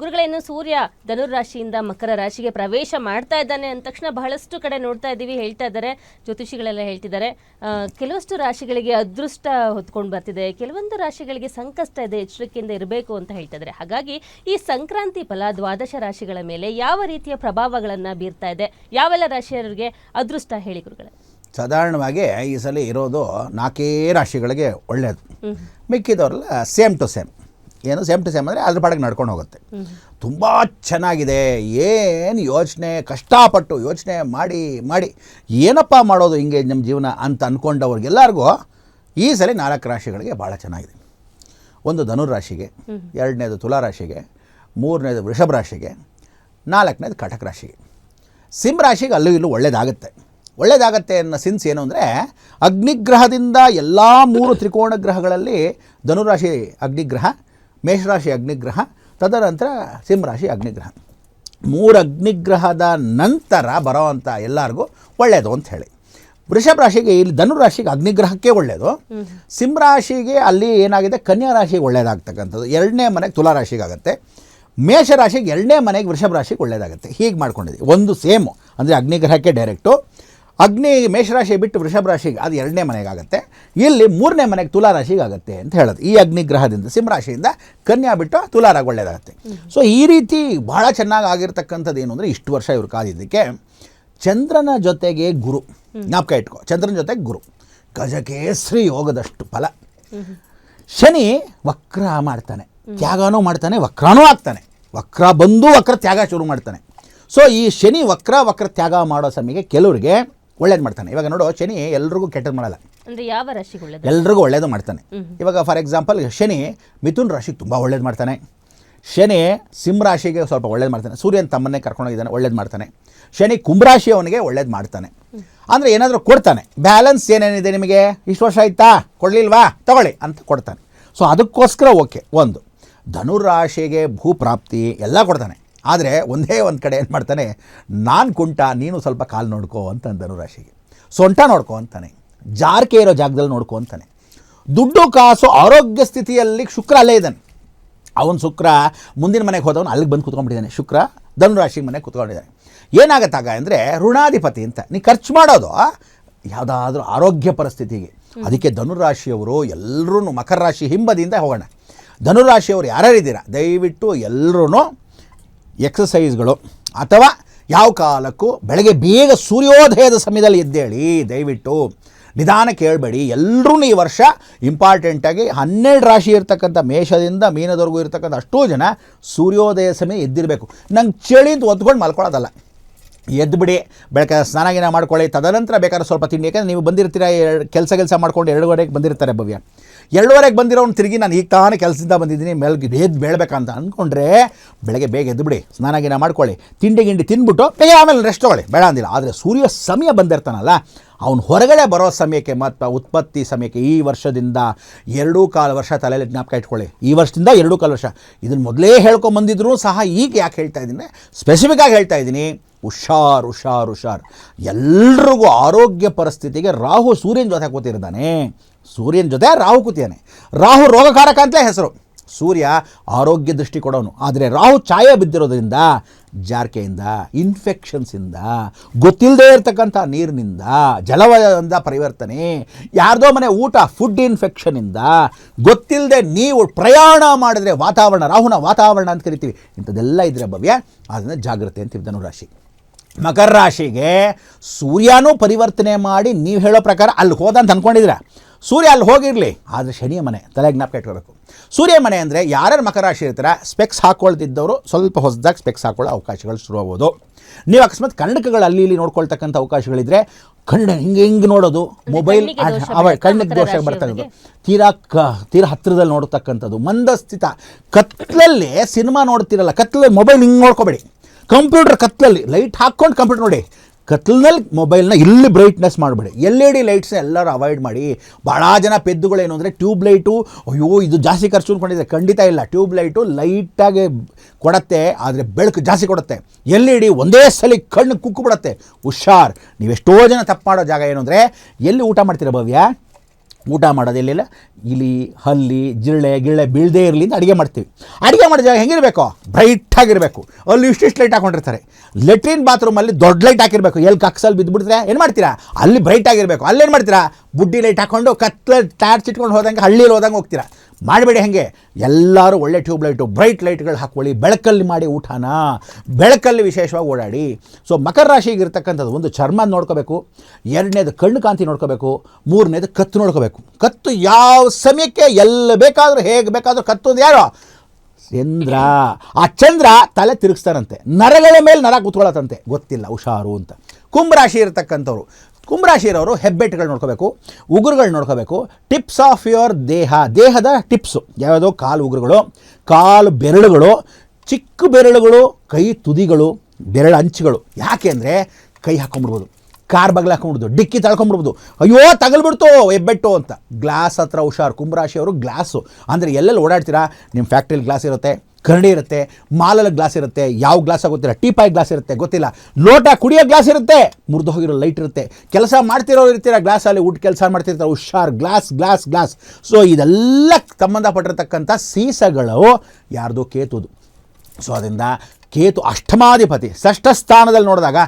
ಗುರುಗಳೇನು ಸೂರ್ಯ ಧನುರ್ ರಾಶಿಯಿಂದ ಮಕರ ರಾಶಿಗೆ ಪ್ರವೇಶ ಮಾಡ್ತಾ ಇದ್ದಾನೆ ಅಂದ ತಕ್ಷಣ ಬಹಳಷ್ಟು ಕಡೆ ನೋಡ್ತಾ ಇದ್ದೀವಿ ಹೇಳ್ತಾ ಇದ್ದಾರೆ ಜ್ಯೋತಿಷಿಗಳೆಲ್ಲ ಹೇಳ್ತಿದ್ದಾರೆ. ಕೆಲವಷ್ಟು ರಾಶಿಗಳಿಗೆ ಅದೃಷ್ಟ ಹೊತ್ಕೊಂಡು ಬರ್ತಿದೆ ಕೆಲವೊಂದು ರಾಶಿಗಳಿಗೆ ಸಂಕಷ್ಟ ಇದೆ ಎಚ್ಚರಿಕೆಯಿಂದ ಇರಬೇಕು ಅಂತ ಹೇಳ್ತಾ ಇದ್ದಾರೆ. ಹಾಗಾಗಿ ಈ ಸಂಕ್ರಾಂತಿ ಫಲ ದ್ವಾದಶ ರಾಶಿಗಳ ಮೇಲೆ ಯಾವ ರೀತಿಯ ಪ್ರಭಾವಗಳನ್ನು ಬೀರ್ತಾ ಇದೆ ಯಾವೆಲ್ಲ ರಾಶಿಯವರಿಗೆ ಅದೃಷ್ಟ ಹೇಳಿ ಗುರುಗಳೇ? ಸಾಧಾರಣವಾಗಿ ಈ ಸಲ ಇರೋದು ನಾಲ್ಕೇ ರಾಶಿಗಳಿಗೆ ಒಳ್ಳೆಯದು ಮಿಕ್ಕಿದವರೆಲ್ಲ ಸೇಮ್ ಟು ಸೇಮ್ ಏನು ಸೇಮ್ ಟು ಸೇಮ್ ಅಂದರೆ ಅದ್ರ ಪಾಡಿಗೆ ನಡ್ಕೊಂಡು ಹೋಗುತ್ತೆ. ತುಂಬ ಚೆನ್ನಾಗಿದೆ, ಏನು ಯೋಚನೆ, ಕಷ್ಟಪಟ್ಟು ಯೋಚನೆ ಮಾಡಿ ಮಾಡಿ. ಏನಪ್ಪ ಮಾಡೋದು ಹಿಂಗೆ ನಮ್ಮ ಜೀವನ ಅಂತ ಅಂದ್ಕೊಂಡವ್ರಿಗೆಲ್ಲರಿಗೂ ಈ ಸಲ ನಾಲ್ಕು ರಾಶಿಗಳಿಗೆ ಭಾಳ ಚೆನ್ನಾಗಿದೆ. ಒಂದು ಧನುರಾಶಿಗೆ ಎರಡನೇದು ತುಲಾ ರಾಶಿಗೆ ಮೂರನೇದು ವೃಷಭ ರಾಶಿಗೆ, ನಾಲ್ಕನೇದು ಕಟಕ ರಾಶಿಗೆ. ಸಿಂಹ ರಾಶಿಗೆ ಅಲ್ಲೂ ಇಲ್ಲೂ ಒಳ್ಳೇದಾಗುತ್ತೆ. ಒಳ್ಳೆಯದಾಗತ್ತೆ ಅನ್ನೋ ಸಿನ್ಸ್ ಏನು ಅಂದರೆ ಅಗ್ನಿಗ್ರಹದಿಂದ ಎಲ್ಲ ಮೂರು ತ್ರಿಕೋಣ ಗ್ರಹಗಳಲ್ಲಿ ಧನುರಾಶಿ ಅಗ್ನಿಗ್ರಹ ಮೇಷರಾಶಿ ಅಗ್ನಿಗ್ರಹ, ತದನಂತರ ಸಿಂಹರಾಶಿ ಅಗ್ನಿಗ್ರಹ. ಮೂರು ಅಗ್ನಿಗ್ರಹದ ನಂತರ ಬರೋವಂಥ ಎಲ್ಲರಿಗೂ ಒಳ್ಳೆಯದು ಅಂತ ಹೇಳಿ. ವೃಷಭ ರಾಶಿಗೆ ಇಲ್ಲಿ ಧನುರಾಶಿಗೆ ಅಗ್ನಿಗ್ರಹಕ್ಕೆ ಒಳ್ಳೆಯದು ಸಿಂಹರಾಶಿಗೆ ಅಲ್ಲಿ ಏನಾಗಿದೆ? ಕನ್ಯಾ ರಾಶಿಗೆ ಒಳ್ಳೆಯದಾಗ್ತಕ್ಕಂಥದ್ದು ಎರಡನೇ ಮನೆಗೆ ತುಲಾ ರಾಶಿಗೆ ಆಗುತ್ತೆ. ಮೇಷರಾಶಿಗೆ ಎರಡನೇ ಮನೆಗೆ ವೃಷಭ ರಾಶಿಗೆ ಒಳ್ಳೆಯದಾಗುತ್ತೆ ಹೀಗೆ ಮಾಡ್ಕೊಂಡಿದ್ದೀವಿ ಒಂದು ಸೇಮು. ಅಂದರೆ ಅಗ್ನಿಗ್ರಹಕ್ಕೆ ಡೈರೆಕ್ಟು. ಅಗ್ನಿ ಮೇಷರಾಶಿ ಬಿಟ್ಟು ವೃಷಭ ರಾಶಿಗೆ ಅದು ಎರಡನೇ ಮನೆಗಾಗುತ್ತೆ. ಇಲ್ಲಿ ಮೂರನೇ ಮನೆಗೆ ತುಲಾ ರಾಶಿಗೆ ಆಗುತ್ತೆ ಅಂತ ಹೇಳೋದು. ಈ ಅಗ್ನಿಗ್ರಹದಿಂದ ಸಿಂಹರಾಶಿಯಿಂದ ಕನ್ಯಾ ಬಿಟ್ಟು ತುಲಾರಾಗ ಒಳ್ಳೆಯದಾಗುತ್ತೆ ಸೊ ಈ ರೀತಿ ಭಾಳ ಚೆನ್ನಾಗಿ ಆಗಿರ್ತಕ್ಕಂಥದ್ದು ಏನು ಅಂದರೆ ಇಷ್ಟು ವರ್ಷ ಇವ್ರು ಕಾದಿದ್ದಕ್ಕೆ ಚಂದ್ರನ ಜೊತೆಗೆ ಗುರು. ಜ್ಞಾಪಕ ಇಟ್ಕೋ. ಚಂದ್ರನ ಜೊತೆಗೆ ಗುರು. ಗಜಕೇಸರಿ ಯೋಗದಷ್ಟು ಫಲ. ಶನಿ ವಕ್ರ ಮಾಡ್ತಾನೆ. ತ್ಯಾಗನೂ ಮಾಡ್ತಾನೆ ವಕ್ರನೂ ಆಗ್ತಾನೆ. ವಕ್ರ ಬಂದು ವಕ್ರ ತ್ಯಾಗ ಶುರು ಮಾಡ್ತಾನೆ. ಸೊ ಈ ಶನಿ ವಕ್ರ ವಕ್ರ ತ್ಯಾಗ ಮಾಡೋ ಸಮಯಕ್ಕೆ ಕೆಲವರಿಗೆ ಒಳ್ಳೇದು ಮಾಡ್ತಾನೆ. ಇವಾಗ ನೋಡು ಶನಿ ಎಲ್ರಿಗೂ ಕೆಟ್ಟದ್ದು ಮಾಡಲ್ಲ. ಅಂದ್ರೆ ಯಾವ ರಾಶಿಗೆ ಒಳ್ಳೆದು? ಎಲ್ರಿಗೂ ಒಳ್ಳೇದು ಮಾಡ್ತಾನೆ. ಇವಾಗ ಫಾರ್ ಎಕ್ಸಾಂಪಲ್ ಶನಿ ಮಿಥುನ್ ರಾಶಿಗೆ ತುಂಬ ಒಳ್ಳೇದು ಮಾಡ್ತಾನೆ. ಶನಿ ಸಿಂಹ ರಾಶಿಗೆ ಸ್ವಲ್ಪ ಒಳ್ಳೇದು ಮಾಡ್ತಾನೆ. ಸೂರ್ಯನ ತಮ್ಮನ್ನೇ ಕರ್ಕೊಂಡೋಗಿದ್ದಾನೆ ಒಳ್ಳೇದು ಮಾಡ್ತಾನೆ. ಶನಿ ಕುಂಭರಾಶಿ ಅವನಿಗೆ ಒಳ್ಳೇದು ಮಾಡ್ತಾನೆ. ಅಂದರೆ ಏನಾದರೂ ಕೊಡ್ತಾನೆ. ಬ್ಯಾಲೆನ್ಸ್ ಏನೇನಿದೆ ನಿಮಗೆ? ಇಷ್ಟು ವರ್ಷ ಆಯ್ತಾ? ಕೊಡಲಿಲ್ವಾ? ತಗೊಳ್ಳಿ ಅಂತ ಕೊಡ್ತಾನೆ. ಸೊ ಅದಕ್ಕೋಸ್ಕರ ಓಕೆ ಒಂದು. ಧನುರಾಶಿಗೆ ಭೂಪ್ರಾಪ್ತಿ ಎಲ್ಲ ಕೊಡ್ತಾನೆ. ಆದರೆ ಒಂದೇ ಒಂದು ಕಡೆ ಏನು ಮಾಡ್ತಾನೆ, ನಾನು ಕುಂಟ, ನೀನು ಸ್ವಲ್ಪ ಕಾಲು ನೋಡ್ಕೋ ಅಂತ ಧನುರಾಶಿಗೆ ಸೊಂಟ ನೋಡ್ಕೋ ಅಂತಾನೆ. ಜಾರಿಕೆ ಇರೋ ಜಾಗದಲ್ಲಿ ನೋಡ್ಕೊ ಅಂತಾನೆ. ದುಡ್ಡು ಕಾಸು ಆರೋಗ್ಯ ಸ್ಥಿತಿಯಲ್ಲಿ ಶುಕ್ರ ಅಲ್ಲೇ ಇದ್ದಾನೆ. ಅವನು ಶುಕ್ರ ಮುಂದಿನ ಮನೆಗೆ ಹೋದವನು ಅಲ್ಲಿಗೆ ಬಂದು ಕುತ್ಕೊಂಡ್ಬಿಟ್ಟಿದ್ದಾನೆ. ಶುಕ್ರ ಧನುರಾಶಿಗೆ ಮನೆಗೆ ಕುತ್ಕೊಂಡಿದ್ದಾನೆ. ಏನಾಗತ್ತಾಗ ಅಂದರೆ ಋಣಾಧಿಪತಿ ಅಂತ. ನೀ ಖರ್ಚು ಮಾಡೋದು ಯಾವುದಾದ್ರೂ ಆರೋಗ್ಯ ಪರಿಸ್ಥಿತಿಗೆ. ಅದಕ್ಕೆ ಧನುರಾಶಿಯವರು ಎಲ್ಲರೂ ಮಕರ ರಾಶಿ ಹಿಂಬದಿಯಿಂದ ಹೋಗೋಣ. ಧನುರಾಶಿಯವರು ಯಾರ್ಯಾರಿದ್ದೀರಾ? ದಯವಿಟ್ಟು ಎಲ್ಲರೂ ಎಕ್ಸಸೈಸ್ಗಳು ಅಥವಾ ಯಾವ ಕಾಲಕ್ಕೂ ಬೆಳಗ್ಗೆ ಬೇಗ ಸೂರ್ಯೋದಯದ ಸಮಯದಲ್ಲಿ ಎದ್ದೇಳಿ, ದಯವಿಟ್ಟು ನಿಧಾನ ಕೇಳಬೇಡಿ. ಎಲ್ಲರೂ ಈ ವರ್ಷ ಇಂಪಾರ್ಟೆಂಟಾಗಿ ಹನ್ನೆರಡು ರಾಶಿ ಇರ್ತಕ್ಕಂಥ ಮೇಷದಿಂದ ಮೀನದವರೆಗೂ ಇರ್ತಕ್ಕಂಥ ಅಷ್ಟೂ ಜನ ಸೂರ್ಯೋದಯ ಸಮಯ ಎದ್ದಿರಬೇಕು. ನಂಗೆ ಚಳಿ ಅಂತ ಒತ್ಕೊಂಡು ಮಲ್ಕೊಳ್ಳೋದಲ್ಲ ಎದ್ದುಬಿಡಿ ಬೆಳಕ ಬೆಳಗ್ಗೆ ಸ್ನಾನ ಗಿನ ಮಾಡ್ಕೊಳ್ಳಿ. ತದನಂತರ ಬೇಕಾದ್ರೆ ಸ್ವಲ್ಪ ತಿಂಡಿ, ಯಾಕಂದ್ರೆ ನೀವು ಬಂದಿರ್ತೀರ ಕೆಲಸ ಕೆಲಸ ಮಾಡ್ಕೊಂಡು ಗಂಟೆಗೆ ಬಂದಿರ್ತಾರೆ ಭವ್ಯ. ಎರಡುವರೆಗೆ ಬಂದಿರೋನು ತಿರುಗಿ ನಾನು ಈಗ ತಾನೇ ಕೆಲಸದಿಂದ ಬಂದಿದ್ದೀನಿ ಮೇಲ್ಗೆ ಎದ್ದು ಬೇಳಬೇಕಂತ ಅಂದ್ಕೊಂಡ್ರೆ ಬೆಳಗ್ಗೆ ಬೇಗ ಎದ್ದು ಬಿಡಿ, ಸ್ನಾನ ಗಿನ ಮಾಡ್ಕೊಳ್ಳಿ, ತಿಂಡಿ ಗಿಂಡಿ ತಿಂದ್ಬಿಟ್ಟು ಬೇಗ ಆಮೇಲೆ ರೆಸ್ಟ್ ತೊಗೊಳ್ಳಿ, ಬೇಡ ಅಂದಿಲ್ಲ. ಆದರೆ ಸೂರ್ಯ ಸಮಯ ಬಂದಿರ್ತಾನಲ್ಲ, ಅವನು ಹೊರಗಡೆ ಬರೋ ಸಮಯಕ್ಕೆ ಮತ್ತು ಉತ್ಪತ್ತಿ ಸಮಯಕ್ಕೆ ಈ ವರ್ಷದಿಂದ ಎರಡೂ ಕಾಲು ವರ್ಷ ತಲೆಯಲ್ಲಿ ಜ್ಞಾಪಕ ಇಟ್ಕೊಳ್ಳಿ. ಈ ವರ್ಷದಿಂದ ಎರಡೂ ಕಾಲು ವರ್ಷ. ಇದನ್ನು ಮೊದಲೇ ಹೇಳ್ಕೊಂಬಂದಿದ್ರು ಸಹ ಈಗ ಯಾಕೆ ಹೇಳ್ತಾ ಇದ್ದೀನಿ? ಸ್ಪೆಸಿಫಿಕ್ ಆಗಿ ಹೇಳ್ತಾ ಇದ್ದೀನಿ, ಹುಷಾರ್ ಹುಷಾರ್ ಹುಷಾರ್. ಎಲ್ರಿಗೂ ಆರೋಗ್ಯ ಪರಿಸ್ಥಿತಿಗೆ ರಾಹು ಸೂರ್ಯನ ಜೊತೆ ಕೂತಿರ್ತಾನೆ. ಸೂರ್ಯನ ಜೊತೆ ರಾಹು ಕೂತಿದ್ದಾನೆ. ರಾಹು ರೋಗಕಾರಕ ಅಂತಲೇ ಹೆಸರು. ಸೂರ್ಯ ಆರೋಗ್ಯ ದೃಷ್ಟಿ ಕೊಡೋನು. ಆದರೆ ರಾಹು ಛಾಯೆ ಬಿದ್ದಿರೋದ್ರಿಂದ, ಜಾರ್ಕೆಯಿಂದ ಇನ್ಫೆಕ್ಷನ್ಸಿಂದ ಗೊತ್ತಿಲ್ಲದೇ ಇರತಕ್ಕಂಥ ನೀರಿನಿಂದ ಜಲವಯದಿಂದ ಪರಿವರ್ತನೆ, ಯಾರ್ದೋ ಮನೆ ಊಟ ಫುಡ್ ಇನ್ಫೆಕ್ಷನಿಂದ ಗೊತ್ತಿಲ್ಲದೆ ನೀವು ಪ್ರಯಾಣ ಮಾಡಿದ್ರೆ ವಾತಾವರಣ, ರಾಹುನ ವಾತಾವರಣ ಅಂತ ಕರಿತೀವಿ. ಇಂಥದ್ದೆಲ್ಲ ಇದ್ರೆ ಭವ್ಯ. ಅದನ್ನು ಜಾಗ್ರತೆ ಅಂತೀವಿ ಧನುರಾಶಿ ಮಕರ ರಾಶಿಗೆ ಸೂರ್ಯನೂ ಪರಿವರ್ತನೆ ಮಾಡಿ ನೀವು ಹೇಳೋ ಪ್ರಕಾರ ಅಲ್ಲಿ ಹೋದ ಅಂತ ಅಂದ್ಕೊಂಡಿದ್ದೀರ ಸೂರ್ಯ ಅಲ್ಲಿ ಹೋಗಿರಲಿ ಆದರೆ ಶನಿಯ ಮನೆ ತಲೆ ಜ್ಞಾಪಕ ಇಟ್ಕೋಬೇಕು. ಸೂರ್ಯ ಮನೆ ಅಂದರೆ ಯಾರ್ಯಾರು ಮಕರ ರಾಶಿ ಇರ್ತಾರೆ ಸ್ಪೆಕ್ಸ್ ಹಾಕ್ಕೊಳ್ತಿದ್ದವರು ಸ್ವಲ್ಪ ಹೊಸದಾಗಿ ಸ್ಪೆಕ್ಸ್ ಹಾಕೊಳ್ಳೋ ಅವಕಾಶಗಳು ಶುರು ಆಗ್ಬೋದು. ನೀವು ಅಕಸ್ಮಾತ್ ಕನ್ನಡಕಗಳು ಅಲ್ಲಿ ಇಲ್ಲಿ ನೋಡ್ಕೊಳ್ತಕ್ಕಂಥ ಅವಕಾಶಗಳಿದ್ರೆ ಕಣ್ಣು ಹಿಂಗೆ ಹಿಂಗೆ ನೋಡೋದು ಮೊಬೈಲ್ ಕಣ್ಣಿಗೆ ದೋಷ ಅವ ಕಣ್ಣಿಗೆ ದೋಷ ಬರ್ತಾ ಇರೋದು ರಾಶಿಯವರಿಗೆ? ತೀರಾ ಕ ತೀರಾ ಹತ್ತಿರದಲ್ಲಿ ನೋಡ್ತಕ್ಕಂಥದ್ದು ಮಂದಸ್ಥಿತ. ಕತ್ಲಲ್ಲಿ ಸಿನಿಮಾ ನೋಡ್ತಿರಲ್ಲ ಕತ್ಲಲ್ಲಿ ಮೊಬೈಲ್ ಹಿಂಗೆ ನೋಡ್ಕೋಬೇಡಿ. ಕಂಪ್ಯೂಟರ್ ಕತ್ತಲಲ್ಲಿ ಲೈಟ್ ಹಾಕ್ಕೊಂಡು ಕಂಪ್ಯೂಟರ್ ನೋಡಿ. ಕತ್ಲಲ್ಲಿ ಮೊಬೈಲ್ನ ಇಲ್ಲಿ ಬ್ರೈಟ್ನೆಸ್ ಮಾಡಬೇಡಿ. ಎಲ್ ಇ ಡಿ ಲೈಟ್ಸ್ನ ಎಲ್ಲರೂ ಅವಾಯ್ಡ್ ಮಾಡಿ. ಭಾಳ ಜನ ಪೆದ್ದುಗಳೇನು ಅಂದರೆ ಟ್ಯೂಬ್ ಲೈಟು ಅಯ್ಯೋ, ಇದು ಜಾಸ್ತಿ ಖರ್ಚು ಅಂದ್ಕೊಂಡಿದೆ ಖಂಡಿತ ಇಲ್ಲ. ಟ್ಯೂಬ್ ಲೈಟು ಲೈಟಾಗಿ ಕೊಡತ್ತೆ, ಆದರೆ ಬೆಳಕು ಜಾಸ್ತಿ ಕೊಡುತ್ತೆ. ಎಲ್ ಇ ಡಿ ಒಂದೇ ಸಲ ಕಣ್ಣು ಕುಕ್ಕು ಬಿಡುತ್ತೆ. ಹುಷಾರ್. ನೀವೆಷ್ಟೋ ಜನ ತಪ್ಪು ಮಾಡೋ ಜಾಗ ಏನು ಅಂದರೆ ಎಲ್ಲಿ ಊಟ ಮಾಡ್ತೀರಾ ಭವ್ಯ? ಊಟ ಮಾಡೋದಿಲ್ಲ ಇಲಿ, ಹಲ್ಲಿ, ಜಿರಳೆ, ಗಿರಳೆ ಬೀಳದೇ ಇರಲಿ ಅಂತ ಅಡುಗೆ ಮಾಡ್ತೀವಿ. ಅಡುಗೆ ಮಾಡೋ ಜಾಗ ಹೆಂಗಿರಬೇಕು? ಬ್ರೈಟ್ ಆಗಿರಬೇಕು. ಅಲ್ಲಿ ಇಷ್ಟಿಷ್ಟು ಲೈಟ್ ಹಾಕೊಂಡಿರ್ತಾರೆ. ಲೆಟ್ರಿನ್ ಬಾತ್ರೂಮಲ್ಲಿ ದೊಡ್ಡ ಲೈಟ್ ಹಾಕಿರಬೇಕು. ಎಲ್ಲಿ ಕಕ್ಸಲ್ಲಿ ಬಿದ್ದುಬಿಡ್ತಾರೆ ಏನು ಮಾಡ್ತೀರಾ? ಅಲ್ಲಿ ಬ್ರೈಟ್ ಆಗಿರಬೇಕು. ಅಲ್ಲೇನು ಮಾಡ್ತೀರಾ? ಬುಡ್ಡಿ ಲೈಟ್ ಹಾಕ್ಕೊಂಡು ಕತ್ಲ ಟಾರ್ಚ್ ಇಟ್ಕೊಂಡು ಹೋದಂಗೆ ಹಳ್ಳಿಯಲ್ಲಿ ಹೋದಂಗೆ ಹೋಗ್ತೀರಾ. ಮಾಡಬೇಡಿ ಹಾಗೆ? ಎಲ್ಲರೂ ಒಳ್ಳೆ ಟ್ಯೂಬ್ ಲೈಟು, ಬ್ರೈಟ್ ಲೈಟ್ಗಳು ಹಾಕ್ಕೊಳ್ಳಿ, ಬೆಳಕಲ್ಲಿ ಮಾಡಿ ಊಟನ, ಬೆಳಕಲ್ಲಿ ವಿಶೇಷವಾಗಿ ಓಡಾಡಿ. ಸೊ ಮಕರ ರಾಶಿಗೆ ಇರ್ತಕ್ಕಂಥದ್ದು ಒಂದು ಚರ್ಮ ನೋಡ್ಕೋಬೇಕು, ಎರಡನೇದು ಕಣ್ಣು ಕಾಂತಿ ನೋಡ್ಕೋಬೇಕು, ಮೂರನೇದು ಕತ್ತು ನೋಡ್ಕೋಬೇಕು. ಕತ್ತು ಯಾವ ಸಮಯಕ್ಕೆ ಎಲ್ಲಿ ಬೇಕಾದರೂ, ಹೇಗೆ ಬೇಕಾದರೂ ಕತ್ತು ಅಂದ್ರೆ ಯಾರು? ಚಂದ್ರ. ಆ ಚಂದ್ರ ತಲೆ ತಿರುಗಿಸ್ತಾರಂತೆ ನರಗಳ ಮೇಲೆ ನರ ಕೂತ್ಕೊಳ್ಳತ್ತಂತೆ ಗೊತ್ತಿಲ್ಲ, ಹುಷಾರು ಅಂತ. ಕುಂಭರಾಶಿ ಇರತಕ್ಕಂಥವ್ರು. ಕುಂಭರಾಶಿ ಇರೋರು ಹೆಬ್ಬೆಟ್ಟುಗಳು ನೋಡ್ಕೋಬೇಕು, ಉಗುರುಗಳು ನೋಡ್ಕೋಬೇಕು. ಟಿಪ್ಸ್ ಆಫ್ ಯುವರ್ ದೇಹ, ದೇಹದ ಟಿಪ್ಸು ಯಾವುದೋ ಕಾಲು ಉಗುರುಗಳು, ಕಾಲು ಬೆರಳುಗಳು, ಚಿಕ್ಕ ಬೆರಳುಗಳು, ಕೈ ತುದಿಗಳು, ಬೆರಳು ಅಂಚುಗಳು. ಯಾಕೆ ಅಂದರೆ ಕೈ ಹಾಕೊಂಡ್ಬಿಡ್ಬೋದು, ಕಾರ್ ಬಗ್ಲ ಹಾಕೊಂಡ್ಬಿಡ್ದು ಡಿಕ್ಕಿ ತಳ್ಕೊಂಡ್ಬಿಡ್ಬೋದು. ಅಯ್ಯೋ, ತಗಲ್ಬಿಡ್ತು ಹೆಬ್ಬೆಟ್ಟು ಅಂತ. ಗ್ಲಾಸ್ ಹತ್ರ ಹುಷಾರು, ಕುಂಭರಾಶಿಯವರು ಗ್ಲಾಸು. ಅಂದರೆ ಎಲ್ಲೆಲ್ಲಿ ಓಡಾಡ್ತೀರಾ? ನಿಮ್ಮ ಫ್ಯಾಕ್ಟ್ರಿಲಿ ಗ್ಲಾಸ್ ಇರುತ್ತೆ. ಕರಡಿ ಇರುತ್ತೆ ಮಾಲಲ್ಲಿ ಗ್ಲಾಸ್ ಇರುತ್ತೆ, ಯಾವ ಗ್ಲಾಸ್ ಗೊತ್ತಿಲ್ಲ ಟೀಪಾಯ್ ಗ್ಲಾಸ್ ಇರುತ್ತೆ, ಗೊತ್ತಿಲ್ಲ. ಲೋಟ ಕುಡಿಯೋ ಗ್ಲಾಸ್ ಇರುತ್ತೆ, ಮುರಿದು ಹೋಗಿರೋ ಲೈಟ್ ಇರುತ್ತೆ. ಕೆಲಸ ಮಾಡ್ತಿರೋರು ಇರ್ತೀರ ಗ್ಲಾಸಲ್ಲಿ ಊಟ ಕೆಲಸ ಮಾಡ್ತಿರ್ತಾರೆ, ಹುಷಾರ್ ಗ್ಲಾಸ್ ಗ್ಲಾಸ್ ಗ್ಲಾಸ್ ಸೊ ಇದೆಲ್ಲ ಸಂಬಂಧಪಟ್ಟಿರ್ತಕ್ಕಂಥ ಸೀಸಗಳು ಯಾರ್ದೋ ಕೇತುದು. ಸೊ ಅದರಿಂದ ಕೇತು ಅಷ್ಟಮಾಧಿಪತಿ ಷಷ್ಠ ಸ್ಥಾನದಲ್ಲಿ ನೋಡಿದಾಗ